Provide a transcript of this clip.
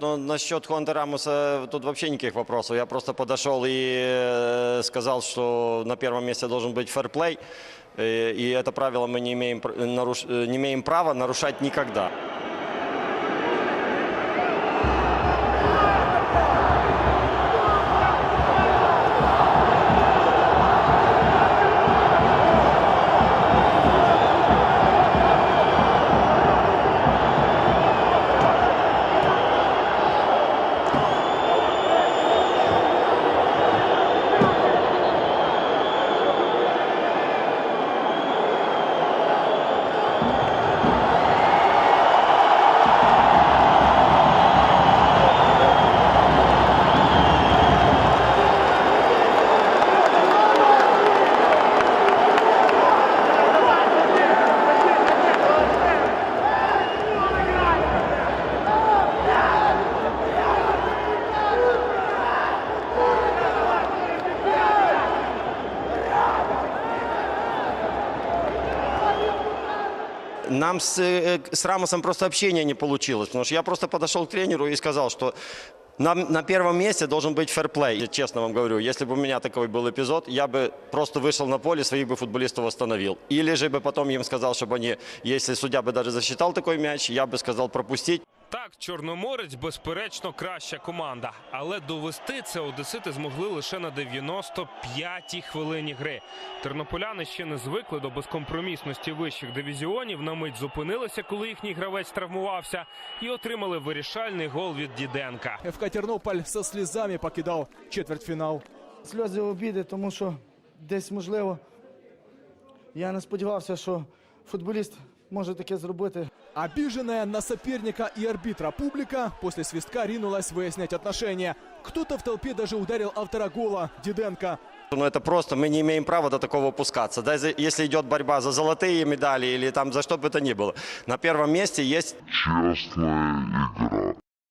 но насчет Хуанта Рамоса тут вообще никаких вопросов. Я просто подошел и э, сказал, что на первом месте должен быть фэрплей. Э, И это правило мы не имеем, э, не имеем права нарушать никогда. Нам с, э, с Рамосом просто общения не получилось, потому что я просто подошел к тренеру и сказал, что на, на первом месте должен быть фэрплей. Честно вам говорю, если бы у меня такой был эпизод, я бы просто вышел на поле, своих бы футболистов остановил. Или же бы потом им сказал, чтобы они, если судья бы даже засчитал такой мяч, я бы сказал пропустить. Так, Чорноморець, безперечно, краща команда. Але довести це одесити змогли лише на 95-й хвилині гри. Тернополяни ще не звикли до безкомпромісності вищих дивізіонів. На мить зупинилися, коли їхній гравець травмувався, і отримали вирішальний гол від Діденка. ФК Тернополь со слезами покидал четвертьфинал. сльози обіди, тому що десь можливо. Я не сподівався, що футболіст може таке зробити. Обиженная на соперника и арбитра публика после свистка ринулась выяснять отношения. Кто-то в толпе даже ударил автора гола Диденко. Ну это просто, мы не имеем права до такого опускаться. Даже если идет борьба за золотые медали или там за что бы то ни было. На первом месте есть честная игра.